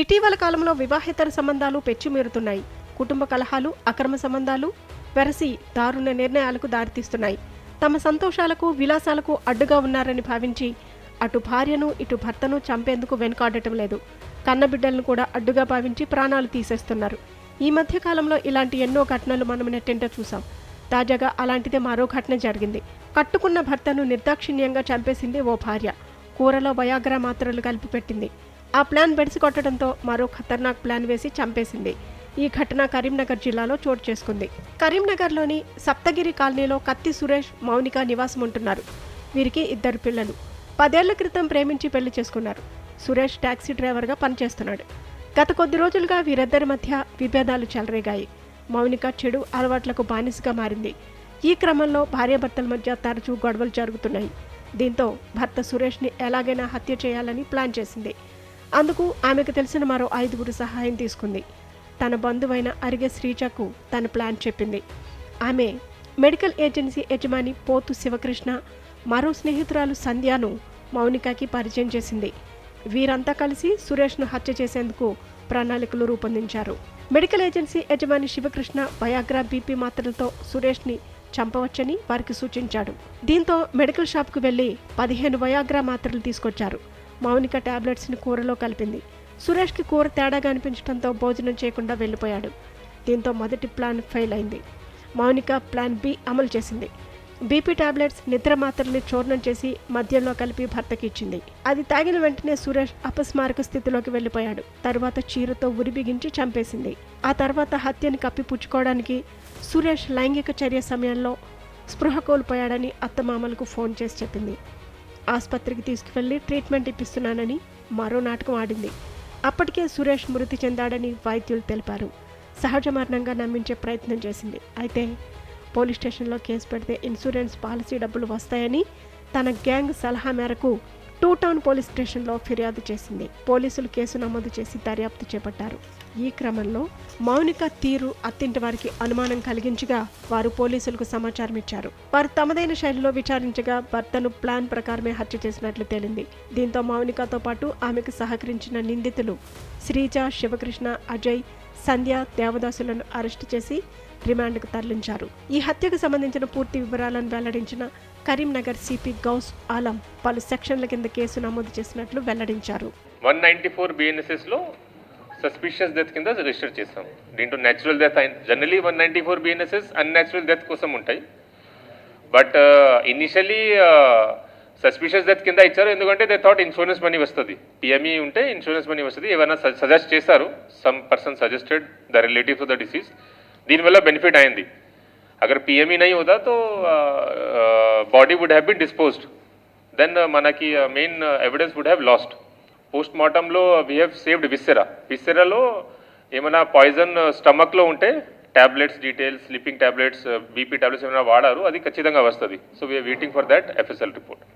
ఇటీవల కాలంలో వివాహేతర సంబంధాలు పెచ్చుమీరుతున్నాయి. కుటుంబ కలహాలు అక్రమ సంబంధాలు వెరసి దారుణ నిర్ణయాలకు దారితీస్తున్నాయి. తమ సంతోషాలకు విలాసాలకు అడ్డుగా ఉన్నారని భావించి అటు భార్యను ఇటు భర్తను చంపేందుకు వెనుకాడటం లేదు. కన్నబిడ్డలను కూడా అడ్డుగా భావించి ప్రాణాలు తీసేస్తున్నారు. ఈ మధ్య కాలంలో ఇలాంటి ఎన్నో ఘటనలు మనం నెట్టింట చూసాం తాజాగా అలాంటిదే మరో ఘటన జరిగింది. కట్టుకున్న భర్తను నిర్దాక్షిణ్యంగా చంపేసింది ఓ భార్య. కూరలో వయాగ్రా మాత్రలు కలిపి పెట్టింది ఆ ప్లాన్ బెడిసి కొట్టడంతో మరో ఖతర్నాక్ ప్లాన్ వేసి చంపేసింది. ఈ ఘటన కరీంనగర్ జిల్లాలో చోటు చేసుకుంది. కరీంనగర్లోని సప్తగిరి కాలనీలో కత్తి సురేష్ మౌనిక నివాసం ఉంటున్నారు. వీరికి ఇద్దరు పిల్లలు. పదేళ్ళ క్రితం ప్రేమించి పెళ్ళి చేసుకున్నారు. సురేష్ టాక్సీ డ్రైవర్గా పనిచేస్తున్నాడు. గత కొద్ది రోజులుగా వీరిద్దరి మధ్య విభేదాలు చెలరేగాయి. మౌనిక చెడు అలవాట్లకు బానిసగా మారింది. ఈ క్రమంలో భార్యాభర్తల మధ్య తరచూ గొడవలు జరుగుతున్నాయి. దీంతో భర్త సురేష్ని ఎలాగైనా హత్య చేయాలని ప్లాన్ చేసింది. అందుకు ఆమెకు తెలిసిన మరో ఐదుగురు సహాయం తీసుకుంది. తన బంధువైన అరిగే శ్రీజకు తన ప్లాన్ చెప్పింది. ఆమె మెడికల్ ఏజెన్సీ యజమాని పోతు శివకృష్ణ మరో స్నేహితురాలు సంధ్యను మౌనికకి పరిచయం చేసింది. వీరంతా కలిసి సురేష్ను హత్య చేసేందుకు ప్రణాళికలు రూపొందించారు. మెడికల్ ఏజెన్సీ యజమాని శివకృష్ణ వయాగ్రా బీపీ మాత్రలతో సురేష్ని చంపవచ్చని వారికి సూచించాడు. దీంతో మెడికల్ షాప్కు వెళ్ళి పదిహేను వయాగ్రా మాత్రలు తీసుకొచ్చారు. మౌనిక టాబ్లెట్స్ని కూరలో కలిపింది. సురేష్కి కూర తేడాగా అనిపించడంతో భోజనం చేయకుండా వెళ్ళిపోయాడు. దీంతో మొదటి ప్లాన్ ఫెయిల్ అయింది. మౌనిక ప్లాన్ బి అమలు చేసింది. బీపీ టాబ్లెట్స్ నిద్ర మాత్రల్ని చూర్ణం చేసి మద్యంలో కలిపి భర్తకి ఇచ్చింది. అది తాగిన వెంటనే సురేష్ అపస్మారక స్థితిలోకి వెళ్ళిపోయాడు. తర్వాత చీరతో ఉరి బిగించి చంపేసింది. ఆ తర్వాత హత్యని కప్పిపుచ్చుకోవడానికి సురేష్ లైంగిక చర్య సమయంలో స్పృహ కోల్పోయాడని అత్తమామలకు ఫోన్ చేసి చెప్పింది. ఆసుపత్రికి తీసుకువెళ్ళి ట్రీట్మెంట్ ఇప్పిస్తున్నానని మరో నాటకం ఆడింది. అప్పటికే సురేష్ మృతి చెందాడని వైద్యులు తెలిపారు. సహజ మరణంగా నమ్మించే ప్రయత్నం చేసింది. అయితే పోలీస్ స్టేషన్లో కేసు పెడితే ఇన్సూరెన్స్ పాలసీ డబ్బులు వస్తాయని తన గ్యాంగ్ సలహా మేరకు టూ టౌన్ పోలీస్ స్టేషన్లో ఫిర్యాదు చేసింది. పోలీసులు కేసు నమోదు చేసి దర్యాప్తు చేపట్టారు. ఈ క్రమంలో మౌనిక తీరు అత్తింటి వారికి అనుమానం కలిగించగా వారు పోలీసులకు సమాచారం ఇచ్చారు. వారు తమదైన శైలిలో విచారించగా భర్తను ప్లాన్ ప్రకారమే హత్య చేసినట్లు తేలింది. దీంతో మౌనికతో పాటు ఆమెకు సహకరించిన నిందితులు శ్రీజ శివకృష్ణ అజయ్ సంధ్య దేవదాసులను అరెస్టు చేసి రిమాండ్కు తరలించారు. ఈ హత్యకు సంబంధించిన పూర్తి వివరాలను వెల్లడించిన కరీంనగర్ సిపి గౌస్ ఆలం పలు సెక్షన్ల కింద కేసు నమోదు చేసినట్లు వెల్లడించారు. వన్ నైంటీ ఫోర్ బిఎన్ఎస్ఎస్లో సస్పిషియస్ డెత్ కింద రిజిస్టర్ చేస్తాం దీంట్లో natural death generally one ninety four BNSS unnatural death కోసం ఉంటాయి. But uh, initially suspicious death కింద ఇచ్చారు. ఎందుకంటే దే థాట్ ఇన్సూరెన్స్ మనీ వస్తుంది. పిఎంఈ ఉంటే ఇన్సూరెన్స్ మనీ వస్తుంది. ఏమైనా సజెస్ట్ చేస్తారు some person suggested the relative the disease దీనివల్ల బెనిఫిట్ అయింది. అగర్ పిఎంఈ నై హోదా తో body would have been disposed then మనకి main evidence would have lost post మార్టంలో we have saved viscera విస్సెరాలో ఏమైనా పాయిజన్ స్టమక్లో ఉంటే tablets details sleeping tablets BP tablets ఏమైనా వాడారు అది ఖచ్చితంగా వస్తుంది. So we are waiting for that FSL report